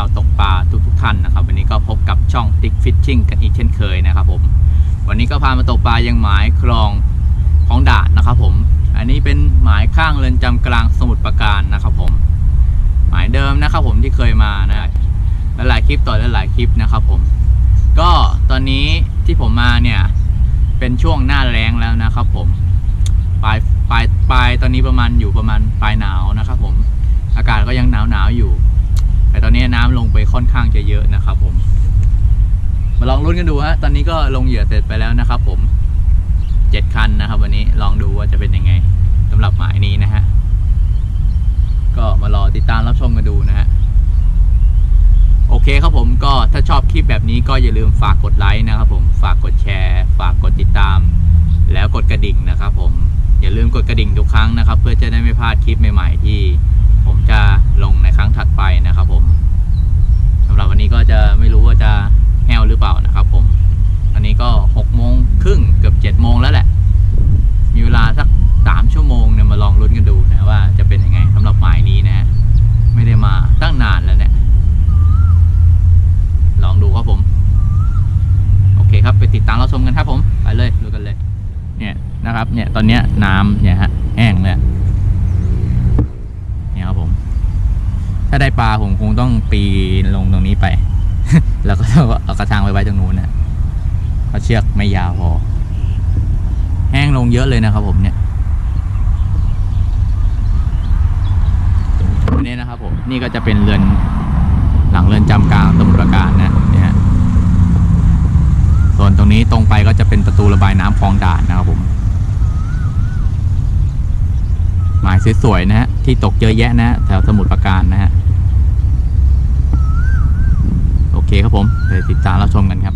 าเพื่อนๆชาวตกปลาทุกทุกท่านนะครับ วันนี้ก็พบกับช่องติ๊กฟิชชิ่งกันอีกเช่นเคยนะครับผมวันนี้ก็พามาตกปลายังหมายคลองของด่านนะครับผมอันนี้เป็นหมายข้างเรือนจำกลางสมุทรปราการนะครับผม หมายเดิมนะครับผมที่เคยมานะหลายๆคลิปต่อหลายๆคลิปนะครับผม ก็ตอนนี้ที่ผมมาเนี่ยเป็นช่วงหน้าแรงแล้วนะครับผมปลายปลายปลายตอนนี้ประมาณอยู่ประมาณปลายหนาวนะครับผมอากาศก็ยังหนาวหนาวอยู่ แต่ตอนนี้น้ำลงไปค่อนข้างจะเยอะนะครับผม มาลองลุ้นกันดูฮะตอนนี้ก็ลงเหยื่อเสร็จไปแล้วนะครับ ผมเจ็ดคันนะครับ วันนี้ลองดูว่าจะเป็นยังไงสำหรับหมายนี้นะฮะก็มารอติดตามรับชมกันดูนะฮะโอเคครับผมก็ถ้าชอบคลิปแบบนี้ก็อย่าลืมฝากกดไลค์นะครับ ผมฝากกดแชร์ ฝากกดติดตาม แล้วกดกระดิ่งนะครับ ผมอย่าลืมกดกระดิ่งทุกครั้งนะครับ เพื่อจะได้ไม่พลาดคลิปใหม่ ๆ ที่ ผมจะลงในครั้งถัดไปนะครับผมสำหรับวันนี้ก็จะไม่รู้ว่าจะแห้วหรือเปล่านะครับผมอันนี้ก็หกโมงครึ่งเกือบเจ็ดโมงแล้วแหละ มีเวลาสักสามชั่วโมงเนี่ยมาลองลุ้นกันดูนะว่าจะเป็นยังไงสำหรับหมายนี้นะฮะไม่ได้มาตั้งนานแล้วเนี่ยลองดูครับผม โอเคครับไปติดตามเราชมกันครับผม ไปเลยดูกันเลย เนี่ยนะครับ เนี่ยตอนเนี้ยน้ำเนี่ยฮะแห้งเลยครับผม ถ้าได้ปลาผมคงต้องปีนลงตรงนี้ไป แล้วก็เอากระชังไปไว้ตรงนู้นนะเพราะเชือกไม่ยาวพอ แห้งลงเยอะเลยนะครับผมเนี่ยอันนี้นะครับผมนี่ก็จะเป็นเรือนหลังเรือนจำกลางสมุทรปราการนะเนี่ยฮะส่วนตรงนี้ตรงไปก็จะเป็นประตูระบายน้ำคลองด่านนะครับผม หมายสวยๆนะฮะที่ตกเยอะแยะนะแถวสมุทรปราการนะฮะโอเคครับผมไปติดตามรับชมกันครับ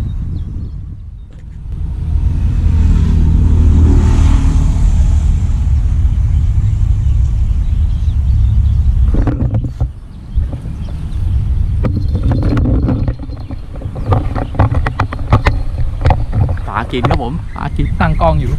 ปากินครับผมปลากินตั้งกล้องอยู่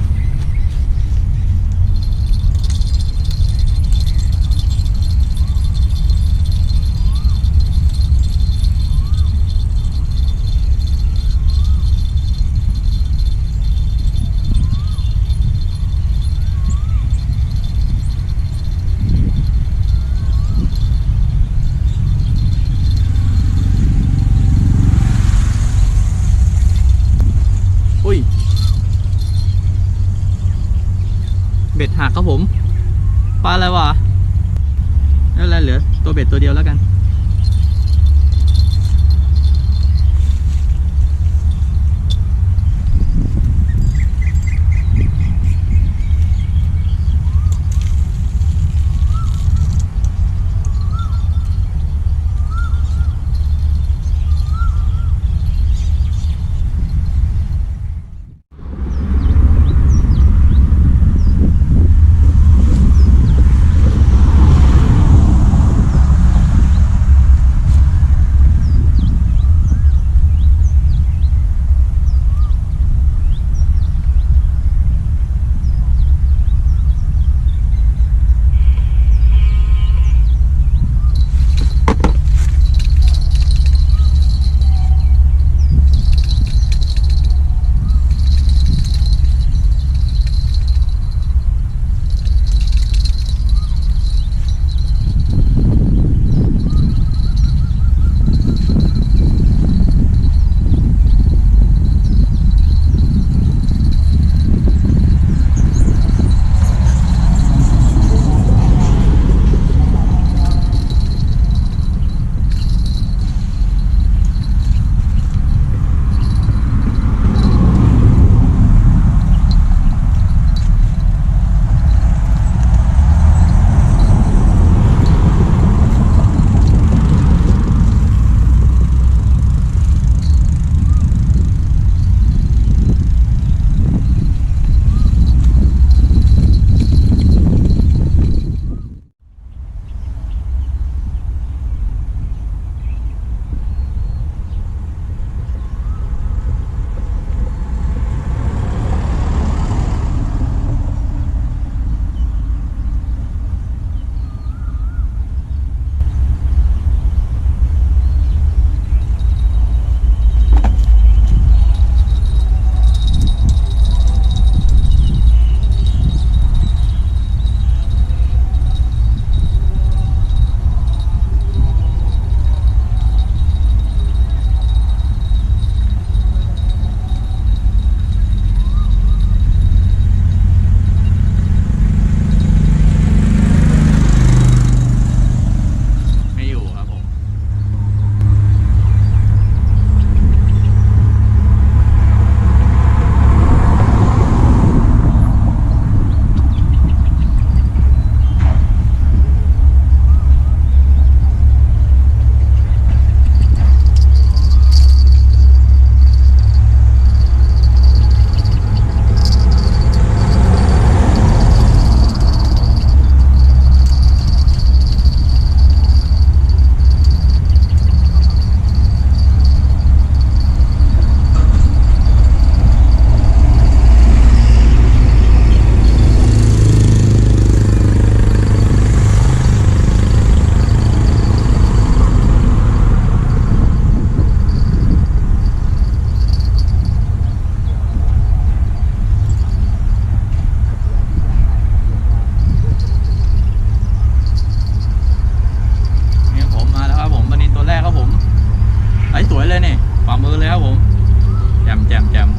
ตัวเ Yeah.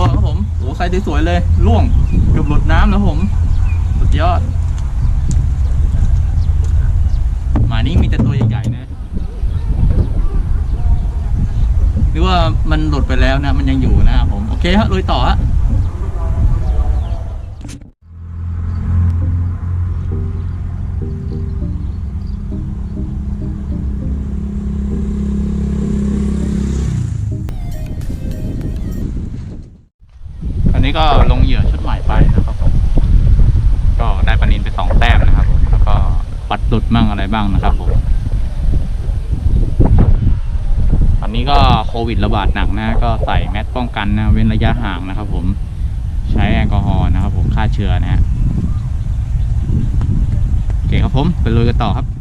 ัวครับผมโอ้ไซส์สวยเลยล่วงเกือบหลุดน้ำแล้วผมสุดยอดหมานี้มีแต่ตัวใหญ่ๆนะหรือว่ามันหลุดไปแล้วนะ มันยังอยู่นะผม โอเคฮะลุยต่อฮะี้ก็ลงเหยื่อชุดใหม่ไปนะครับผมก็ได้ปลานินไปสองแต้มนะครับผมแล้วก็ปัดหลุดบ้างอะไรบ้างนะครับผมตอนนี้ก็โควิดระบาดหนักนะ ก็ใส่แมสป้องกันนะ เว้นระยะห่างนะครับ ผมใช้แอลกอฮอล์นะครับ ผมฆ่าเชื้อนะฮะโอเคครับผมไปลุยกันต่อครับ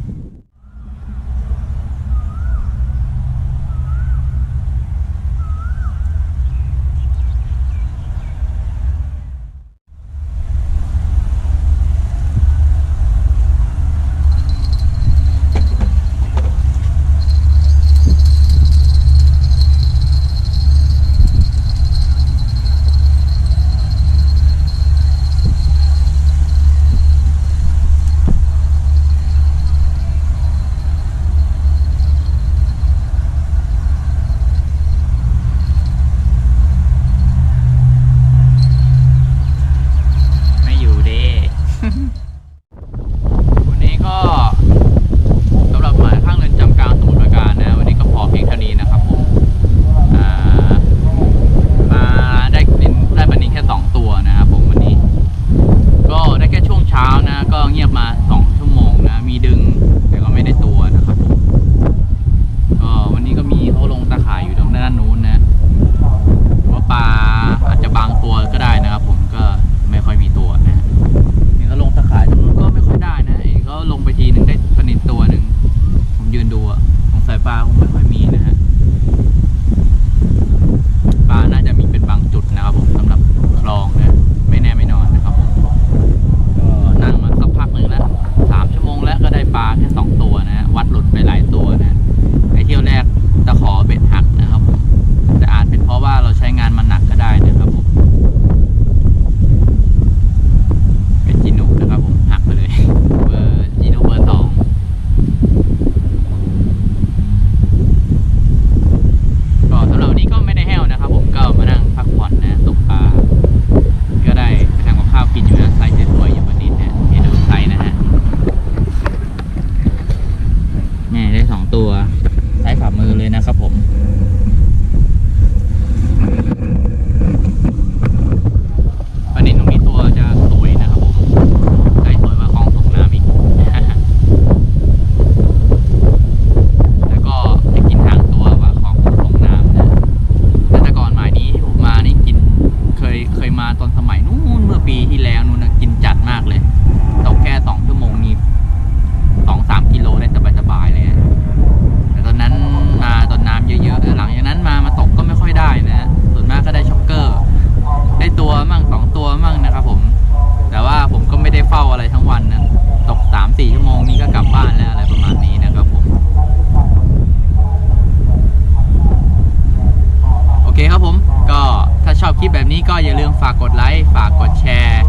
ากกดไลค์ฝากกดแชร์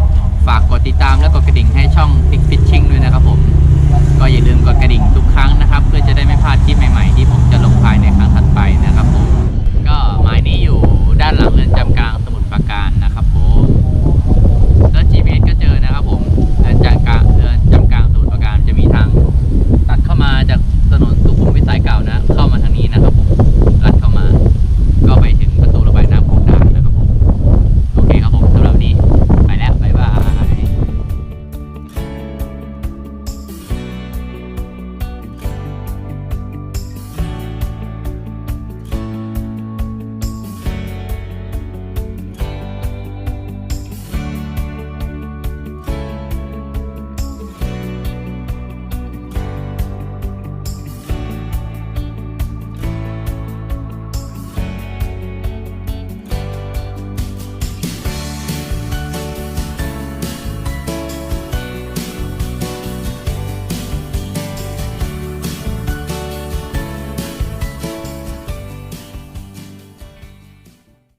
ฝากกดติดตามและกดกระดิ่งให้ช่อง Big Fishing ด้วยนะครับผม ก็อย่าลืมกดกระดิ่งทุกครั้งนะครับ เพื่อจะได้ไม่พลาดคลิปใหม่ๆ ที่ผมจะลงภายในครั้งถัดไปนะครับผม ก็หมายนี้อยู่ด้านหลังเรือนจำกลาง